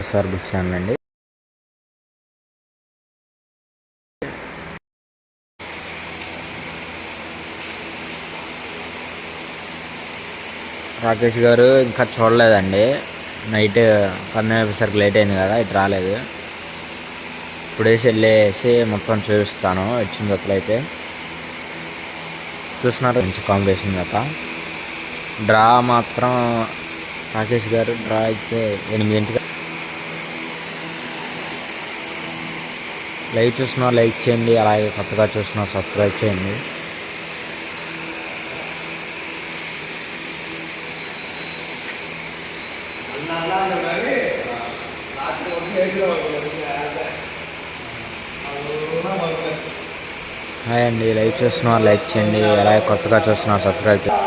Sir book channel అండి రాకేష్ గారు ఇంకా చూడలేదండి. నైట్ పన్నెండు సరికి లేట్ అయింది కదా ఇటు రాలేదు. ఇప్పుడేసి వెళ్ళేసి మొత్తం చూపిస్తాను ఇచ్చిన అయితే. చూస్తున్నారు మంచి కాంబినేషన్ జత. డ్రా మాత్రం రాకేష్ గారు డ్రా అయితే ఎనిమిదింటికి లైక్ చూసిన లైక్ చేయండి. అలాగే కొత్తగా చూసినా సబ్స్క్రైబ్ చేయండి. హాయ్ అండి. లైక్ చూస్తున్నా లైక్ చేయండి. అలాగే కొత్తగా చూస్తున్నా సబ్స్క్రైబ్ చేయండి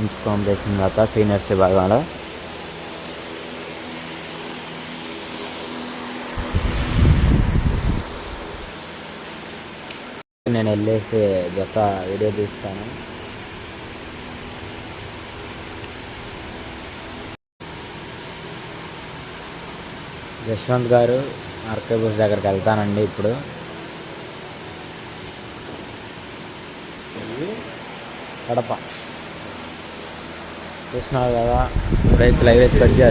ఇంచ్ కాంబినేషన్ తర్వాత సీనియర్స్ విభాగంలో నేను వెళ్ళేసి గత వీడియో తీస్తాను. యశ్వంత్ గారు ఆర్కే బస్ దగ్గరికి వెళ్తానండి ఇప్పుడు. కడప. చూస్తున్నారు కదా. ఇప్పుడైతే లైవ్ అయితే కట్ చేస్తాను